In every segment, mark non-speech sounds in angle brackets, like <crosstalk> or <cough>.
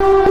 Thank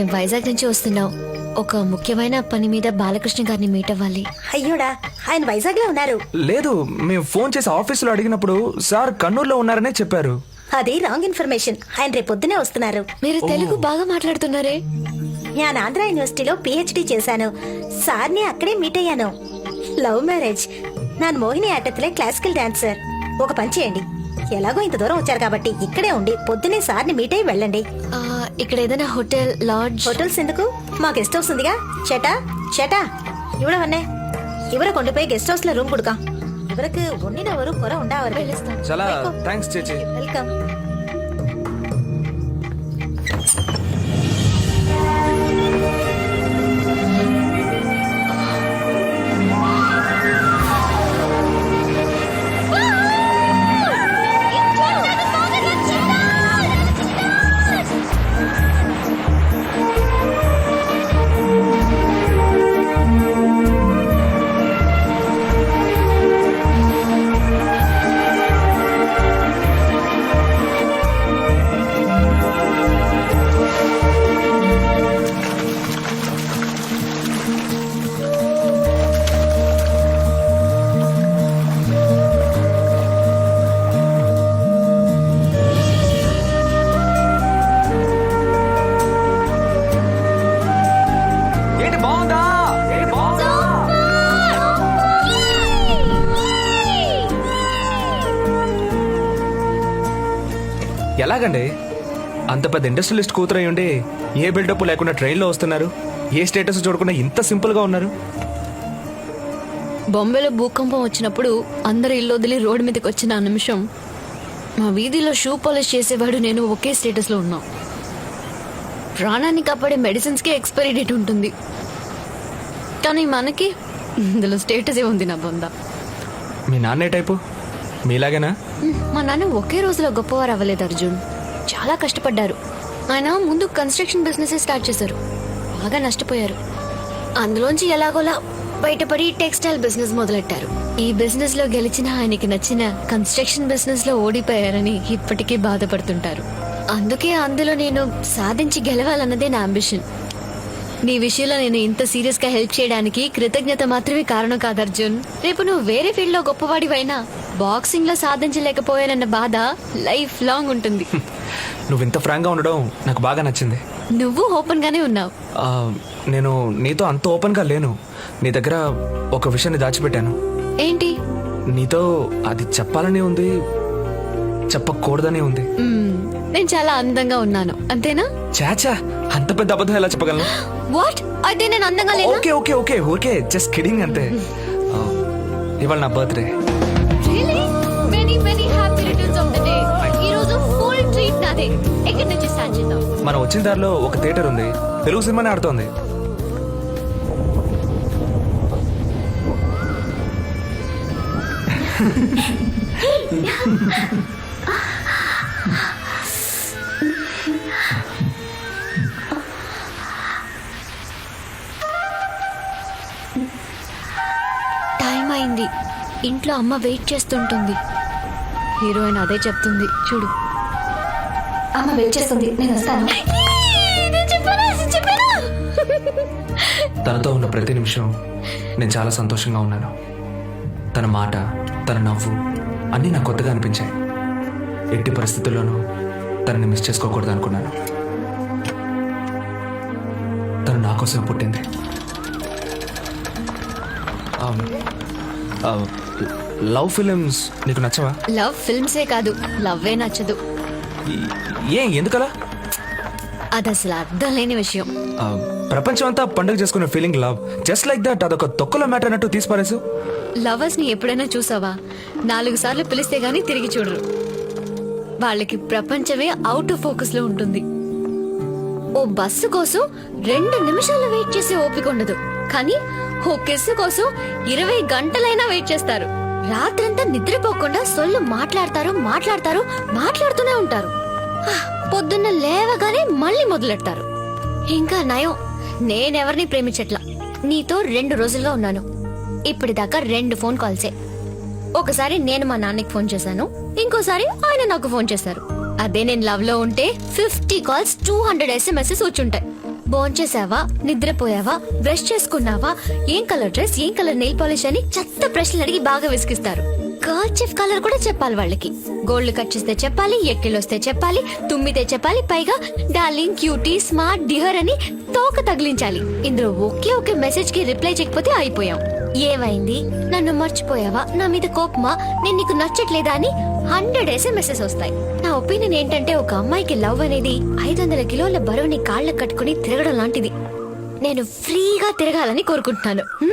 మేము వైజాగ్ నుంచి వస్తున్నాం. ఒక ముఖ్యమైన పని మీద బాలకృష్ణ గారిని మీట్ అవ్వాలి. అయ్యోడా ఆయన వైజాగ్లో ఉన్నారు. లేదు మేము ఫోన్ చేసి ఆఫీసులో అడిగినప్పుడు సార్ కన్నూరులో ఉన్నారనే చెప్పారు. అది రాంగ్ ఇన్ఫర్మేషన్. ఆయన రేపు పొద్దునే వస్తున్నారు. మీరు తెలుగు బాగా మాట్లాడుతున్నారే? నేను ఆంధ్ర యూనివర్సిటీలో పిహెచ్డి చేశాను. సార్ని అక్కడే మీట్ అయ్యాను. Love marriage. నాన్ మోహిని ఆటత్తులే క్లాసికల్ డాన్సర్. ఒక పని చేయండి. ఎలాగో ఇంత దూరం వచ్చారు కాబట్టి ఇక్కడే ఉండి పొద్దునే సార్ని మీట్ అయ్యి వెళ్ళండి. ఆ, ఇక్కడ ఏదైనా హోటల్ లాడ్జ్? హోటల్స్ ఎందుకు? మా గెస్ట్ హౌస్ ఉందిగా. చేటా చేటా. ఇవ్వడవన్నే అన్నే. ఇవర కొండపై గెస్ట్ హౌస్లో రూమ్ కుడుకా. ఇవరకు ఒన్నిన కొర ఉండా వెళ్ళిస్తాను చాలా థ్యాంక్స్ చేచి. వెల్కమ్ ఎలాగండి అంత పెద్ద ఇండస్ట్రియలిస్ట్ కూతురై ఉండి ఏ బిల్డప్ లేకుండా ట్రైన్లో వస్తున్నారు? ఏ స్టేటస్ చూడకుండా ఇంత సింపుల్గా ఉన్నారు? బొంబేలో భూకంపం వచ్చినప్పుడు అందరూ ఇల్లు వదిలి రోడ్డు మీదకి వచ్చిన ఆ నిమిషం మా వీధిలో షూ పాలిష్ చేసేవాడు నేను ఒకే స్టేటస్లో ఉన్నాం. ప్రాణాన్ని కాపాడే మెడిసిన్స్కి ఎక్స్పైరీ డేట్ ఉంటుంది. కానీ మనకి ఇందులో స్టేటస్ ఉంది నా బొంద? మీ నాన్నే టైపు? మీలాగేనా? మా నాన్న ఒకే రోజులో గొప్పవారు అవ్వలేదు అర్జున్. చాలా కష్టపడ్డారు. ఆయన ముందు కన్స్ట్రక్షన్ బిజినెస్ స్టార్ట్ చేశారు. బాగా నష్టపోయారు. అందులోంచి ఎలాగోలా బయటపడి టెక్స్టైల్ బిజినెస్ మొదలెట్టారు. ఈ బిజినెస్లో గెలిచిన ఆయనకి నచ్చిన కన్స్ట్రక్షన్ బిజినెస్లో ఓడిపోయారని ఇప్పటికీ బాధపడుతుంటారు. అందుకే అందులో నేను సాధించి గెలవాలన్నదే నా అంబిషన్ నీ విషయంలో నేను ఇంత సీరియస్గా హెల్ప్ చేయడానికి కృతజ్ఞత మాత్రమే కారణం కాదు అర్జున్. రేపు నువ్వు వేరే ఫీల్డ్లో గొప్పవాడివైనా బాక్సింగ్లో సాధించలేకపోయానన్న బాధ లైఫ్ లాంగ్ ఉంటుంది. <laughs> నువ్వు ఇంత ఫ్రాంక్గా ఉండడం నాకు బాగా నచ్చింది. నువ్వు ఓపెన్ గానే ఉన్నావు. ఆ, నేను నీతో అంత ఓపెన్గా లేను. నీ దగ్గర ఒక విషయాన్ని దాచిపెట్టాను. ఏంటి? నీతో అది చెప్పాలని ఉంది చెప్పకూడదని ఉంది. మ్మ్, నేను చాలా అందంగా ఉన్నాను అంతేనా? చాచా అంత పెద్ద అబద్ధం ఎలా చెప్పగలను? వాట్? అయితే నేను అందంగా లేనా? Okay okay okay okay just kidding అంతే. ఆ, ఇవాళ నా birthday. Really? Many, many happy returns of the day. నాదే. ఎక్కడి నుంచి స్టార్ట్ చేద్దాం? మనం వచ్చిన దారిలో ఒక థియేటర్ ఉంది. తెలుగు సినిమానే ఆడుతోంది. టైం అయింది. ఇంట్లో అమ్మ వెయిట్ చేస్తుంటుంది. హీరోయిన్ అదే చెప్తుంది. చూడు. అమ్మ వెయిట్ చేస్తుంది నేను వస్తాను. తనతో ఉన్న ప్రతి నిమిషం నేను చాలా సంతోషంగా ఉన్నాను. తన మాట తన నవ్వు అన్నీ నాకు కొత్తగా అనిపించాయి. ఎట్టి పరిస్థితుల్లోనూ తనని మిస్ చేసుకోకూడదు అనుకున్నాను. తను నా కోసం పుట్టింది. లవ్ ఫిలిమ్స్ నీకు నచ్చవా? లవ్ ఫిల్మ్సే కాదు లవ్వే నచ్చదు. ఏ ఎందుకలా? అది అసలు అర్థం లేని విషయం. ప్రపంచం అంతా పండుగ చేసుకునే feeling love just like that అదొక తొక్కలో మ్యాటర్ అన్నట్టు తీసిపారేసు. లవర్స్ని ఎప్పుడైనా చూసావా? నాలుగు సార్లు పిలిస్తే గానీ తిరిగి చూడరు. వాళ్ళకి ప్రపంచమే అవుట్ ఆఫ్ ఫోకస్లో ఉంటుంది. ఓ బస్సు కోసం రెండు నిమిషాలు వెయిట్ చేసే ఓపిక ఉండదు. కానీ ఓ కిస్సు కోసం ఇరవై గంటలైనా వెయిట్ చేస్తారు. రాత్రంతా నిద్రపోకుండా సొల్లు మాట్లాడతారు మాట్లాడతారు మాట్లాడుతూనే ఉంటారు. పొద్దున్న లేవగానే మళ్ళీ మొదలెడతారు. ఇంకా నయం నేనెవరిని ప్రేమించట్లా? నీతో రెండు రోజులుగా ఉన్నాను. ఇప్పటిదాకా రెండు ఫోన్ కాల్సే. ఒకసారి నేను మా నాన్నకి ఫోన్ చేశాను ఇంకోసారి ఆయన నాకు ఫోన్ చేశారు. అదే నేను లవ్లో ఉంటే fifty calls two hundred SMSs వచ్చుంటాయి. భోంచేసావా నిద్రపోయావా? బ్రష్ చేసుకున్నావా? ఏం కలర్ డ్రెస్ ఏం కలర్ నెయిల్ పాలిష్ అని చెత్త ప్రశ్నలు అడిగి బాగా విసిగిస్తారు. కర్చిఫ్ కలర్ కూడా చెప్పాలి వాళ్ళకి. గోల్డ్ కట్ చేస్తే చెప్పాలి ఎక్కిలొస్తే చెప్పాలి తుమ్మితే చెప్పాలి పైగా డార్లింగ్ క్యూటీ స్మార్ట్ డిహర్ అని తోక తగిలించాలి. ఇందులో ఒకే ఒక మెసేజ్కి రిప్లై చేయకపోతే అయిపోయాం. ఏమైంది? నన్ను మర్చిపోయావా? నా మీద కోపమా? నేను నీకు నచ్చట్లేదా అని హండ్రెడ్ ఎస్ఎంఎస్ఎస్ వస్తాయి. నా ఒపీనియన్ ఏంటంటే ఒక అమ్మాయికి లవ్ అనేది ఐదు వందల కిలోల బరువుని కాళ్ళకు కట్టుకుని తిరగడం లాంటిది. నేను ఫ్రీగా తిరగాలని కోరుకుంటున్నాను.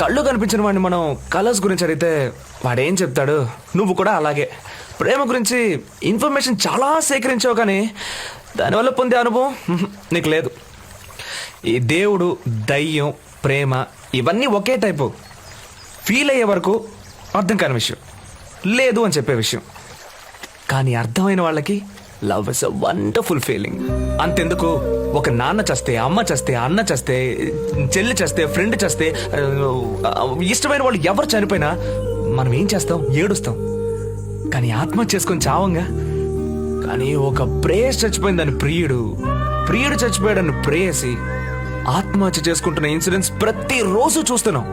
కళ్ళు కనిపించిన వాడిని మనం కలర్స్ గురించి అడిగితే వాడేం చెప్తాడు? నువ్వు కూడా అలాగే. ప్రేమ గురించి ఇన్ఫర్మేషన్ చాలా సేకరించావు కానీ దానివల్ల పొందే అనుభవం నీకు లేదు. ఈ దేవుడు దయ్యం ప్రేమ ఇవన్నీ ఒకే టైపు. ఫీల్ అయ్యే వరకు అర్థం కాని విషయం. లేదు అని చెప్పే విషయం. కానీ అర్థమైన వాళ్ళకి love is a wonderful feeling అంతెందుకు? ఒక నాన్న చస్తే అమ్మ చస్తే అన్న చస్తే చెల్లి చేస్తే ఫ్రెండ్ చస్తే ఇష్టమైన వాళ్ళు ఎవరు చనిపోయినా మనం ఏం చేస్తాం? ఏడుస్తాం. కానీ ఆత్మహత్య చేసుకొని చావంగా? కానీ ఒక ప్రేయస్ చచ్చిపోయిందని ప్రియుడు ప్రియుడు చచ్చిపోయాడని ప్రేయసి ఆత్మహత్య చేసుకుంటున్న ఇన్సిడెంట్స్ ప్రతిరోజు చూస్తున్నాం.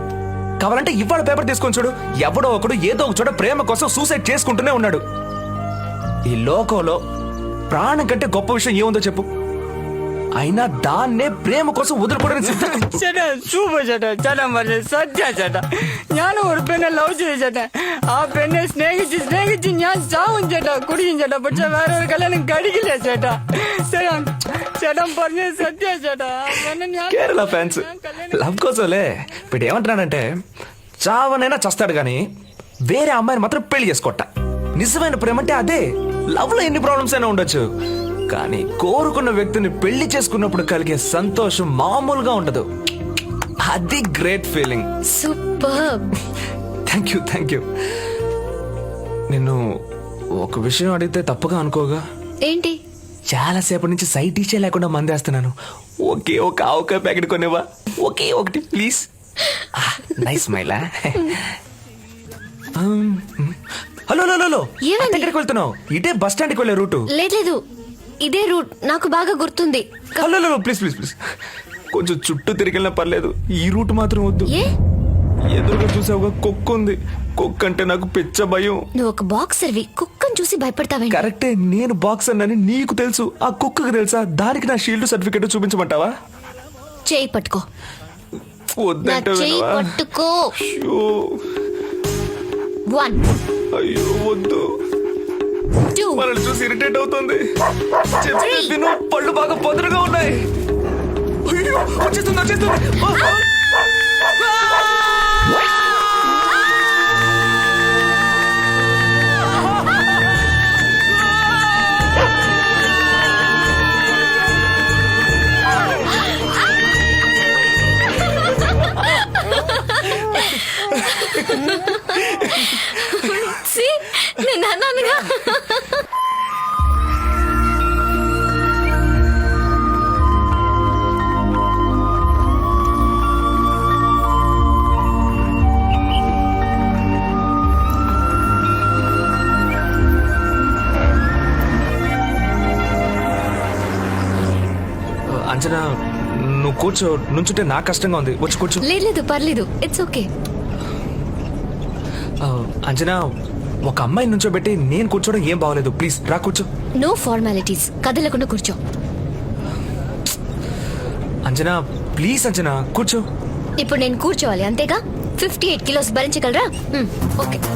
కావాలంటే ఇవాళ పేపర్ తీసుకొని చూడు. ఎవడో ఒకడు ఏదో ఒక చోట ప్రేమ కోసం సూసైడ్ చేసుకుంటూనే ఉన్నాడు. ఈ లోకంలో ప్రాణం కంటే గొప్ప విషయం ఏముందో చెప్పు అయినా దాన్నే ప్రేమ కోసం వదులుకోవడానికి సిద్ధం ചേട്ടാ സൂപ്പർ ചേട്ടാ ചേട്ടാ പറഞ്ഞ സത്യ ചേട്ടാ ഞാൻ ഒരു പെണ്ണെ ലവ് ചെയ്തു ചേട്ടാ ആ പെണ്ണെ സ്നേഹിച്ച് സ്നേഹിച്ച് ഞാൻ ചാവും ചേട്ടാ കുടിക്കും ചേട്ടാ പക്ഷെ വേറെ ഒരു കല്യാണം കഴിക്കില്ല ചേട്ടാ ചേട്ടാ ചേട്ടൻ പറഞ്ഞ സത്യ ചേട്ടാ ആ പെണ്ണെ ഞാൻ కేరళ ఫ్యాన్స్ ഞാൻ കല്യാണം లవ్ కోసంలే ఇప్పుడు ఏమంటున్నాడంటే చావనైనా చస్తాడు కానీ వేరే అమ్మాయిని మాత్రం పెళ్లి చేసుకోట నిజమైన ప్రేమ అంటే అదే లవ్లో ఎన్ని ప్రాబ్లమ్స్ అయినా ఉండొచ్చు. కానీ కోరుకున్న వ్యక్తిని పెళ్ళి చేసుకున్నప్పుడు కలిగే సంతోషం మామూలుగా ఉండదు. అది great feeling super thank you thank you నిన్ను ఒక విషయం అడిగితే తప్పుగా అనుకోగా? ఏంటి? చాలాసేపటి నుంచి సైట్ ఇచ్చే లేకుండా మందేస్తున్నాను. ఒకే ఒక ఆవకాయ ప్యాకెట్ కొనేవా ఒకే ఒకటి ప్లీజ్ నైస్ మైలా హలో హలో హలో. ఏమైంది? ఎక్కడికి వెళ్తున్నావు? ఇదే బస్ స్టాండ్కి వెళ్ళే రూటు. లేదు లేదు. ఇదే రూట్. నాకు బాగా గుర్తుంది. క- hello hello please please please. కొంచెం చుట్టూ తిరిగినా పర్లేదు. ఈ రూట్ మాత్రం వద్దు. ఏ? ఎదురుగా చూసావుగా కుక్క ఉంది. కుక్క అంటే నాకు పిచ్చ భయం. నువ్వు ఒక బాక్సర్వి కుక్కను చూసి భయపడతావేంటి? కరెక్టే నేను బాక్స్ అన్నని నీకు తెలుసు. ఆ కుక్కకు తెలుసా? దానికి నా షీల్డ్ సర్టిఫికెట్ చూపించమంటావా? చేయి పట్టుకో. నా వద్దంటే చేయి వినవా? పట్టుకో. అయ్యో వన్ అయ్యో వద్దు. టూ మనల్ని చూసి ఇరిటేట్ అవుతుంది. Three. విను పళ్ళు బాగా పొదరుగా ఉన్నాయి. అయ్యో వచ్చేస్తుంది వచ్చేస్తుంది. కూర్చో నుంచుంటే నాకు కష్టంగా ఉంది. వచ్చి కూర్చో. లేదు లేదు పర్లేదు. ఇట్స్ ఓకే అంజనా ఒక అమ్మాయి నుంచోబెట్టి నేను కూర్చోవడం ఏం బాగలేదు ప్లీజ్ రా కూర్చో. నో ఫార్మాలిటీస్ కదలకుండా కూర్చో. అంజనా ప్లీజ్ అంజనా కూర్చో. ఇప్పుడు నేను కూర్చోవాలి అంతేగా? ఫిఫ్టీ ఎయిట్ కిలోస్ భరించగలరా ఓకే